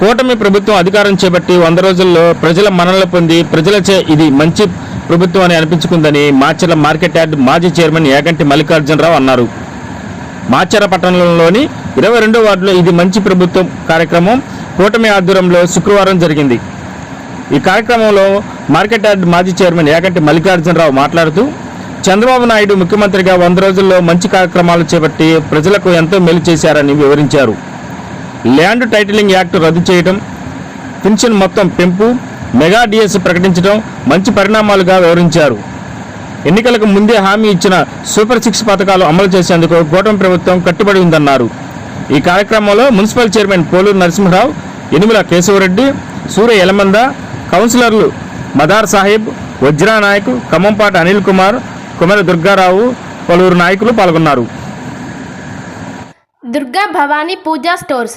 కూటమి ప్రభుత్వం అధికారం చేపట్టి వంద రోజుల్లో ప్రజల మన్ననలు పొంది ప్రజలచే ఇది మంచి ప్రభుత్వం అని అనిపించుకుందని మాచర్ల మార్కెట్ యార్డ్ మాజీ చైర్మన్ యాగంటి మల్లికార్జునరావు అన్నారు. మాచర్ల పట్టణంలోని ఇరవై రెండో వార్డులో ఇది మంచి ప్రభుత్వం కార్యక్రమం. కూటమి ఆధ్వర్యంలో శుక్రవారం జరిగింది. ఈ కార్యక్రమంలో మార్కెట్ యార్డ్ మాజీ చైర్మన్ యాగంటి మల్లికార్జునరావు మాట్లాడుతూ చంద్రబాబు నాయుడు ముఖ్యమంత్రిగా వంద రోజుల్లో మంచి కార్యక్రమాలు చేపట్టి ప్రజలకు ఎంతో మేలు చేశారని వివరించారు. ల్యాండ్ టైటిలింగ్ యాక్ట్ రద్దు చేయడం పెన్షన్ మొత్తం పెంపు మెగా డిఎస్ ప్రకటించడం మంచి పరిణామాలుగా వివరించారు. ఎన్నికలకు ముందే హామీ ఇచ్చిన సూపర్ సిక్స్ పథకాలు అమలు చేసేందుకు కూటమి ప్రభుత్వం కట్టుబడి ఉందన్నారు. ఈ కార్యక్రమంలో మున్సిపల్ చైర్మన్ పోలూరు నరసింహరావు ఎనుముల కేశవరెడ్డి సూర్య యలమంద కౌన్సిలర్లు మదార్ సాహిబ్ వజ్రా నాయక్ ఖమ్మంపాటి అనిల్ కుమార్ కుమర దుర్గారావు పలువురు నాయకులు పాల్గొన్నారు. Durga Bhavani Puja stores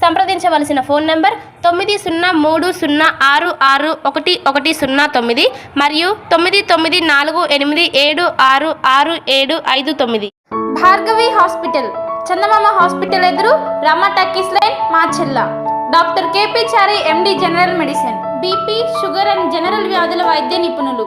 సంప్రదించవలసిన ఫోన్ నంబర్ తొమ్మిది సున్నా మూడు సున్నా ఆరు ఆరు ఒకటి ఒకటి సున్నా తొమ్మిది మరియు తొమ్మిది తొమ్మిది నాలుగు ఎనిమిది ఏడు ఆరు ఆరు ఏడు ఐదు తొమ్మిది. భార్గవి హాస్పిటల్. చందమామ హాస్పిటల్ ఎదురు Rama talkies line Macherla doctor KP Chari MD general medicine. BP sugar and general వ్యాధుల వైద్య నిపుణులు.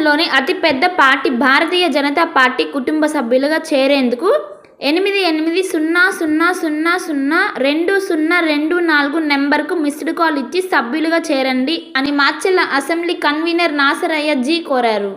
దేశంలోని అతిపెద్ద పార్టీ భారతీయ జనతా పార్టీ కుటుంబ సభ్యులుగా చేరేందుకు ఎనిమిది ఎనిమిది సున్నా సున్నా సున్నా సున్నా రెండు సున్నా రెండు నాలుగు నెంబర్కు మిస్డ్ కాల్ ఇచ్చి సభ్యులుగా చేరండి అని మాచెల్ల అసెంబ్లీ కన్వీనర్ నాసరయ్య జీ కోరారు.